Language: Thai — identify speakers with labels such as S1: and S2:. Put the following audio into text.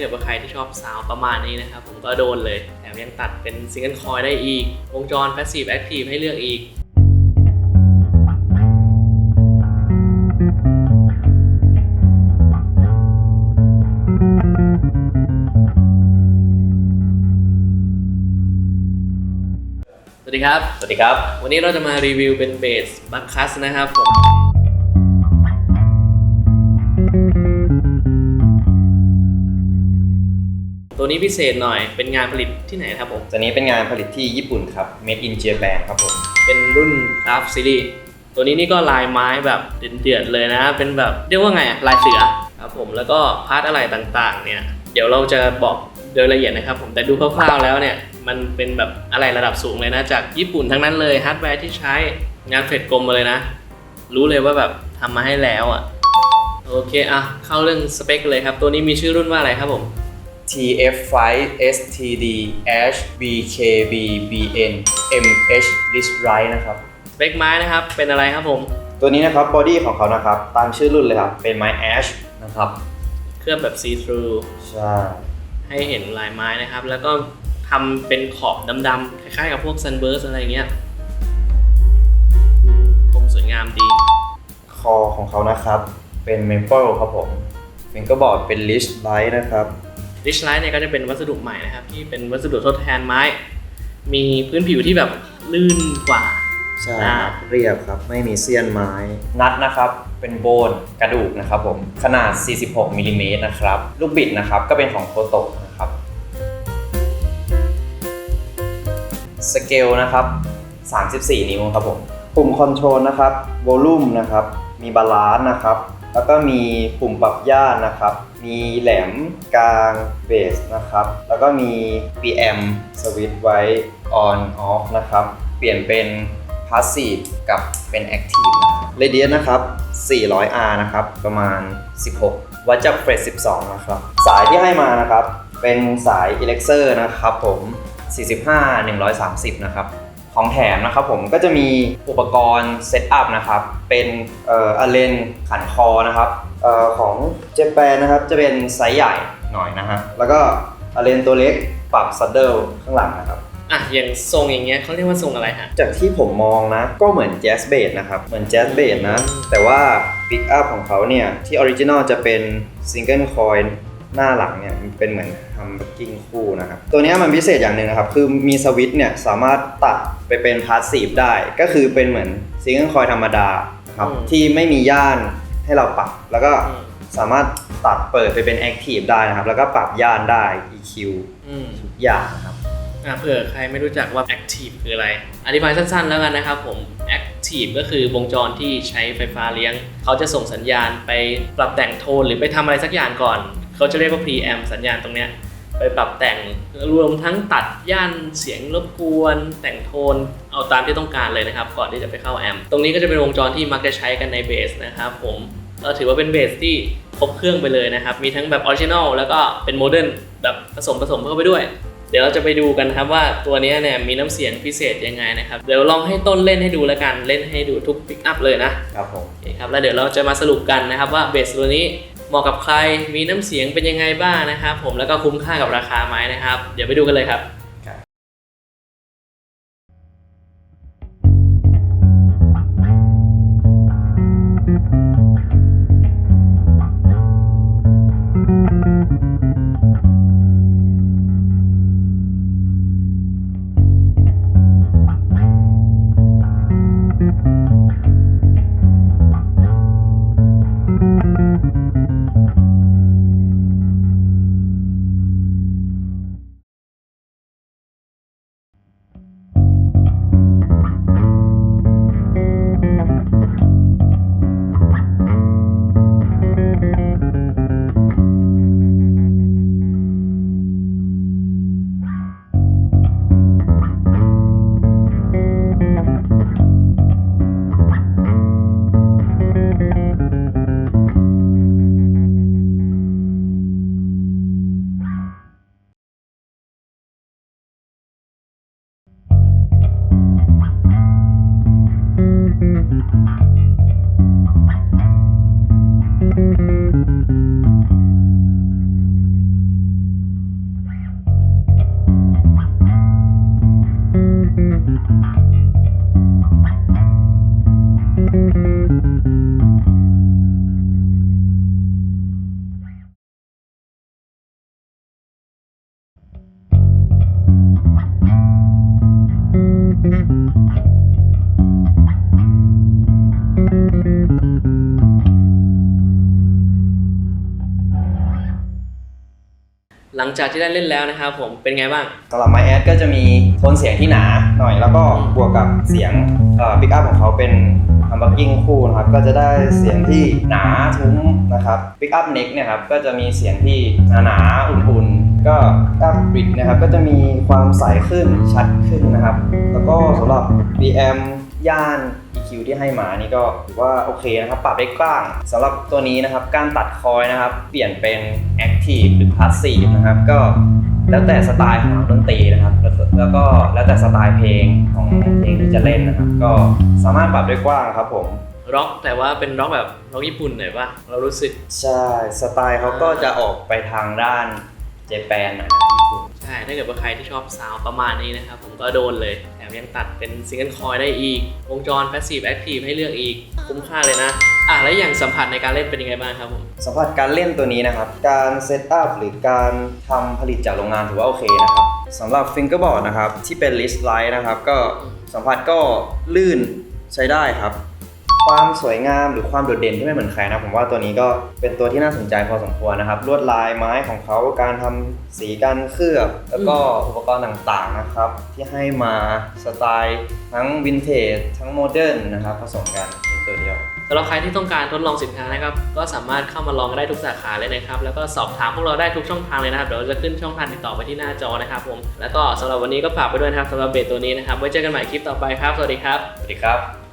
S1: เกิดว่าใครที่ชอบซาวด์ประมาณนี้นะครับ ผมก็โดนเลยแถมยังตัดเป็นซิงเกิลคอยได้อีก วงจร Passive Active ให้เลือกอีกสวัสดีครับ
S2: สวัสดีครับ
S1: วันนี้เราจะมารีวิวเป็นเบสบัคคัสนะครับผม ตัวนี้พิเศษหน่อยเป็นงานผลิตที่ไหนครับผม
S2: ตัวนี้เป็นงานผลิตที่ญี่ปุ่นครับ Made in Japan ครับผม
S1: เป็นรุ่นคราฟซีรีส์ตัวนี้นี่ก็ลายไม้แบบเดือดๆเลยนะ เป็นแบบเรียกว่าไงอะลายเสือครับผมแล้วก็พาร์ทอะไรต่างๆ เนี่ย เดี๋ยวเราจะบอกโดยละเอียดนะครับผมแต่ดูคร่าวๆแล้วเนี่ย มันเป็นแบบอะไรระดับสูงเลยนะ จากญี่ปุ่นทั้งนั้นเลยฮาร์ดแวร์ที่ใช้งานเฟดกลมมาเลยนะ รู้เลยว่าแบบทำมาให้แล้วอะโอเคอะเข้าเรื่องสเปคกันเลยครับ ตัวนี้มีชื่อรุ่นว่าอะไรครับผม
S2: TF5 STD H BKB BN MH List Right นะครับ
S1: สเปคไม้นะครับ เป็นอะไรครับผม
S2: ตัวนี้นะครับบอดี้ของเขานะครับ ตามชื่อรุ่นเลยครับ เป็นไม้ Ash นะครับ
S1: เคลือบแบบ see through
S2: ใช่
S1: ให้เห็นลายไม้นะครับ แล้วก็ทำเป็นขอบดำๆคล้ายๆกับพวก sunburst อะไรเงี้ยอืมคมสวยงามดี
S2: คอของเขานะครับ เป็น Maple ครับผมฟิงเกอร์บอร์ดเป็น List Right นะครับ
S1: Rich Light เนี่ยก็จะเป็นวัสดุใหม่นะครับ ที่เป็นวัสดุทดแทนไม้ มีพื้นผิวที่แบบลื่นกว่า
S2: ใช่ครับเรียบครับไม่มีเสี้ยนไม้ นัดนะครับ เป็นโบนกระดูกนะครับผมขนาด 46มิลลิเมตรนะครับ ลูกบิดนะครับก็เป็นของโคโตะนะครับสเกลนะครับ 34 นิ้วครับผมปุ่มคอนโทรลนะครับโวลูมนะครับ มีบาลานซ์นะครับ แล้วก็มีปุ่มปรับย่านนะครับ มีแหลมกลางเบสนะครับ แล้วก็มี PM สวิตช์ไว้ on off นะครับ เปลี่ยนเป็น passive กับเป็น active นะครับ radius นะครับ 400R นะครับ ประมาณ 16 วัดจากเฟรด12 นะครับ สายที่ให้มานะครับ เป็นสาย e l e x e r นะครับผม 45 130 นะครับของแถมนะครับผมก็จะมีอุปกรณ์เซตอัพนะครับ เป็นเอ่ออะเลนขันคอนะครับ อ่อของเจแปนนะครับจะเป็นไซส์ใหญ่หน่อยนะฮะแล้วก็อะเลนตัวเล็กปรับซัดเดิลข้างหลังนะครับ
S1: อะอย่างทรงอย่างเงี้ยเขาเรียกว่าทรงอะไรฮะ
S2: จากที่ผมมองนะ ก็เหมือนแจ๊สเบสนะครับเหมือนแจ๊สเบสนะ แต่ว่าปิกอัพของเขาเนี่ย ที่ออริจินอลจะเป็นซิงเกิลคอยหน้าหลังเนี่ยมันเป็นเหมือนฮัมเบอร์กิ้งคู่นะครับ ตัวเนี้ยมันพิเศษอย่างหนึ่งนะครับ คือมีสวิตช์เนี่ยสามารถตัดไปเป็นพาสซีฟได้ ก็คือเป็นเหมือนซิงเกิลคอยธรรมดาครับ
S1: อืม
S2: ที่ไม่มีย่าน ให้เราปรับ แล้วก็
S1: อืม
S2: สามารถตัดเปิดไปเป็นแอคทีฟได้นะครับ แล้วก็ปรับย่านได้ EQ
S1: อืม
S2: ทุกอย่างนะครับ
S1: อะเผื่อใครไม่รู้จักว่า active คืออะไร อธิบายสั้นๆ แล้วกันนะครับผม active ก็คือวงจรที่ใช้ไฟฟ้าเลี้ยง เขาจะส่งสัญญาณไปปรับแต่งโทนหรือไปทำอะไรสักอย่างก่อน เขาจะเรียกว่า preamp สัญญาณตรงเนี้ย ไปปรับแต่งรวมทั้งตัดย่านเสียงรบกวน แต่งโทนเอาตามที่ต้องการเลยนะครับ ก่อนที่จะไปเข้าแอมป์ตรงนี้ก็จะเป็นวงจรที่มักจะใช้กันในเบสนะครับผมก็ถือว่าเป็นเบสที่ครบเครื่องไปเลยนะครับ มีทั้งแบบออริจินอลแล้วก็เป็นโมเดิร์นแบบผสมผสมเข้าไปด้วย เดี๋ยวเราจะไปดูกันครับว่าตัวเนี้ยเนี่ยมีน้ำเสียงพิเศษยังไงนะครับ เดี๋ยวลองให้ต้นเล่นให้ดูแล้วกัน เล่นให้ดูทุกปิกอัพเลยนะครับ
S2: ผม
S1: โอเคครับ แล้วเดี๋ยวเราจะมาสรุปกันนะครับว่าเบสตัวนี้ เหมาะกับใครมีน้ำเสียงเป็นยังไงบ้างนะครับ ผมแล้วก็คุ้มค่ากับราคาไหมนะครับ เดี๋ยวไปดูกันเลยครับ หลังจากที่ได้เล่นแล้วนะครับผมเป็นไงบ้าง
S2: สำหรับไมแอดก็จะมีโทนเสียงที่หนาหน่อย แล้วก็บวกกับเสียงปิกอัพของเขาเป็นฮัมบักกิ้งคู่นะครับก็จะได้เสียงที่หนาทุ้มนะครับปิกอัพเน็กเนี่ยครับก็จะมีเสียงที่หนาๆอุ่นๆ ก็อัพบิดนะครับก็จะมีความใสขึ้นชัดขึ้นนะครับ แล้วก็สำหรับ BM ย่าน EQ ที่ให้มานี่ก็ถือว่าโอเคนะครับปรับได้กว้างสำหรับตัวนี้นะครับการตัดคอยนะครับเปลี่ยนเป็น Active หรือ Passive นะครับก็แล้วแต่สไตล์ของนักดนตรีนะครับแล้วแล้วก็แล้วแต่สไตล์เพลงของเพลงที่จะเล่นนะครับ ก็สามารถปรับได้กว้างครับผม
S1: ร็อกแต่ว่าเป็นร็อกแบบร็อกญี่ปุ่นหน่อยป่ะเรารู้สึก
S2: ใช่ สไตล์เขาก็จะออกไปทางด้านเจแปนนะครับญี่ปุ่น
S1: ใช่ถ้าเกิดว่าใครที่ชอบซาวประมาณนี้นะครับผมก็โดนเลยแถมยังตัดเป็นซิงเกิลคอยได้อีก วงจร Passive Active ให้เลือกอีก คุ้มค่าเลยนะ อะแล้วอย่างสัมผัสในการเล่นเป็นยังไงบ้างครับผม
S2: สัมผัสการเล่นตัวนี้นะครับ การเซตอัพหรือการทำผลิตจากโรงงานถือว่าโอเคนะครับสำหรับฟิงเกอร์บอร์ดนะครับที่เป็นลิสไลท์นะครับก็สัมผัสก็ลื่นใช้ได้ครับ ความสวยงามหรือความโดดเด่นที่ไม่เหมือนใครนะผมว่าตัวนี้ก็เป็นตัวที่น่าสนใจพอสมควรนะครับลวดลายไม้ของเขาการทำสีการเคลือบแล้วก็อุปกรณ์ต่างๆนะครับ ที่ให้มาสไตล์ทั้งวินเทจทั้งโมเดิร์นนะครับผสมกันเป็นตัวเดียว
S1: สำหรับใครที่ต้องการทดลองสินค้านะครับ ก็สามารถเข้ามาลองได้ทุกสาขาเลยนะครับ แล้วก็สอบถามพวกเราได้ทุกช่องทางเลยนะครับ เดี๋ยวเราจะขึ้นช่องทางติดต่อไปที่หน้าจอนะครับผม แล้วก็สำหรับวันนี้ก็ฝากไปด้วยนะครับสำหรับเบสตัวนี้นะครับ ไว้เจอกันใหม่คลิปต่อไปครับ สวัสดีครับ
S2: สวัสดีครับ